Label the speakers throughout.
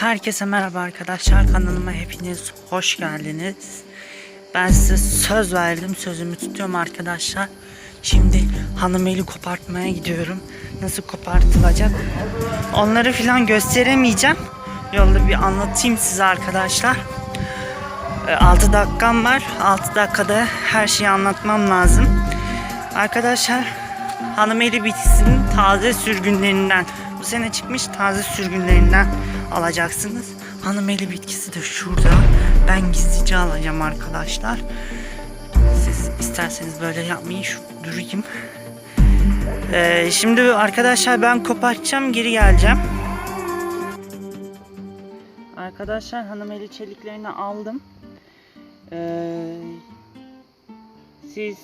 Speaker 1: Herkese merhaba arkadaşlar kanalıma hepiniz hoş geldiniz. Ben size söz verdim sözümü tutuyorum arkadaşlar. Şimdi hanımeli kopartmaya gidiyorum. Nasıl kopartılacak? Onları filan gösteremeyeceğim. Yolda bir anlatayım size arkadaşlar. 6 dakikam var. 6 dakikada her şeyi anlatmam lazım. Arkadaşlar hanımeli bitkisinin taze sürgünlerinden bu sene çıkmış taze sürgünlerinden alacaksınız. Hanımeli bitkisi de şurada. Ben gizlice alacağım arkadaşlar. Siz isterseniz böyle yapmayın. Şu durayım. Ee, şimdi arkadaşlar ben kopartacağım geri geleceğim. Arkadaşlar hanımeli çeliklerini aldım. Ee, siz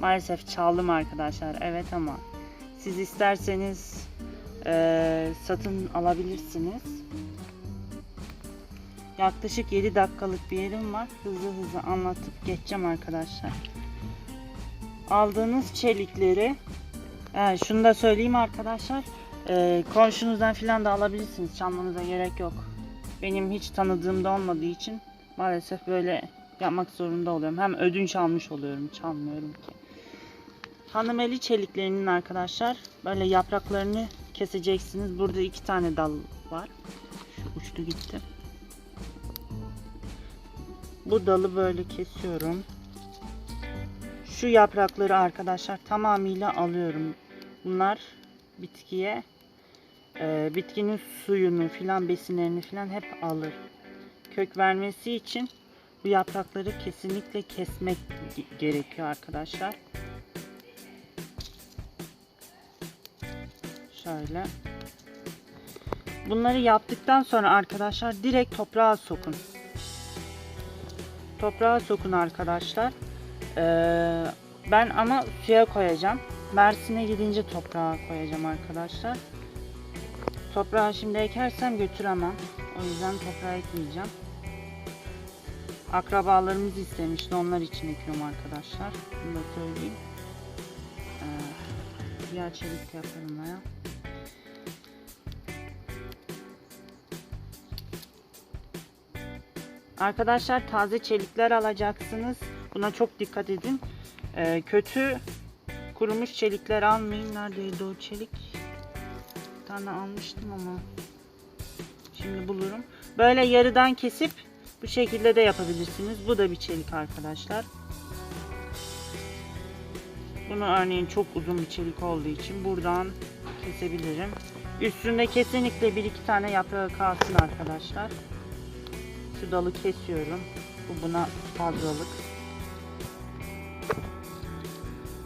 Speaker 1: maalesef çaldım arkadaşlar. Evet ama siz isterseniz eee, satın alabilirsiniz. Yaklaşık 7 dakikalık bir yerim var. Hızlı hızlı anlatıp geçeceğim arkadaşlar. Aldığınız çelikleri he, şunu da söyleyeyim arkadaşlar. Eee, komşunuzdan filan da alabilirsiniz. Çalmanıza gerek yok. Benim hiç tanıdığımda olmadığı için maalesef böyle yapmak zorunda oluyorum. Hem ödünç almış oluyorum. Çalmıyorum ki. Hanımeli çeliklerinin arkadaşlar böyle yapraklarını keseceksiniz. Burada iki tane dal var. Uçtu gitti. Bu dalı böyle kesiyorum. Şu yaprakları arkadaşlar tamamıyla alıyorum. Bunlar bitkiye e, bitkinin suyunu filan besinlerini filan hep alır. Kök vermesi için bu yaprakları kesinlikle kesmek ge- gerekiyor arkadaşlar. Şöyle. Bunları yaptıktan sonra arkadaşlar direkt toprağa sokun. Toprağa sokun arkadaşlar. Ee, ben ama suya koyacağım. Mersin'e gidince toprağa koyacağım arkadaşlar. Toprağa şimdi ekersem götüremem. O yüzden toprağa ekmeyeceğim. Akrabalarımız istemişti. Onlar için ekiyorum arkadaşlar. Bunu da söyleyeyim. Ee, diğer çelik yaparım ya. Arkadaşlar taze çelikler alacaksınız. Buna çok dikkat edin. Ee, kötü kurumuş çelikler almayın. Neredeydi o çelik? Bir tane almıştım ama şimdi bulurum. Böyle yarıdan kesip bu şekilde de yapabilirsiniz. Bu da bir çelik arkadaşlar. Bunu örneğin çok uzun bir çelik olduğu için buradan kesebilirim. Üstünde kesinlikle bir iki tane yaprağı kalsın arkadaşlar. Şu dalı kesiyorum. Bu buna fazlalık.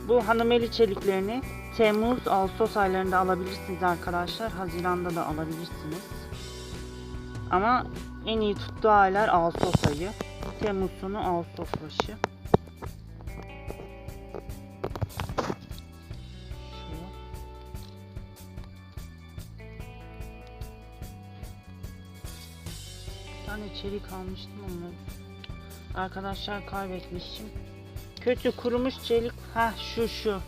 Speaker 1: Bu hanımeli çeliklerini Temmuz, Ağustos aylarında alabilirsiniz arkadaşlar. Haziran'da da alabilirsiniz. Ama en iyi tuttuğu aylar Ağustos ayı. Temmuz sonu Ağustos başı. Tane çelik almıştım ama arkadaşlar kaybetmişim. Kötü kurumuş çelik. Ha şu şu.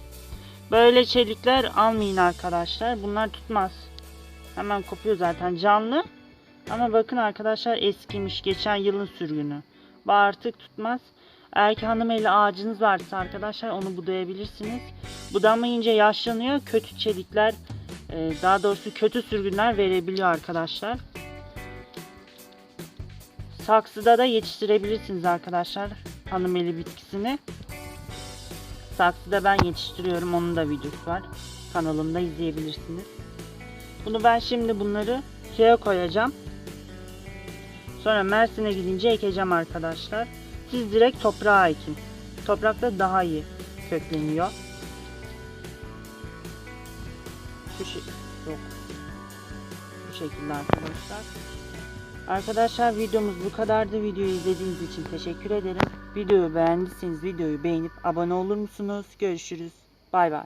Speaker 1: Böyle çelikler almayın arkadaşlar. Bunlar tutmaz. Hemen kopuyor zaten canlı. Ama bakın arkadaşlar eskimiş. Geçen yılın sürgünü. Bu artık tutmaz. Eğer ki hanımeli ağacınız varsa arkadaşlar onu budayabilirsiniz. Budamayınca yaşlanıyor. Kötü çelikler e, daha doğrusu kötü sürgünler verebiliyor arkadaşlar. Saksıda da yetiştirebilirsiniz arkadaşlar hanımeli bitkisini. Saksıda ben yetiştiriyorum. Onun da videosu var. Kanalımda izleyebilirsiniz. Bunu ben şimdi bunları şeye koyacağım. Sonra Mersin'e gidince ekeceğim arkadaşlar. Siz direkt toprağa ekin. Toprakta daha iyi kökleniyor. Şu şey yok. Bu şekilde arkadaşlar. Arkadaşlar videomuz bu kadardı. Videoyu izlediğiniz için teşekkür ederim. Videoyu beğendiyseniz videoyu beğenip abone olur musunuz? Görüşürüz. Bay bay.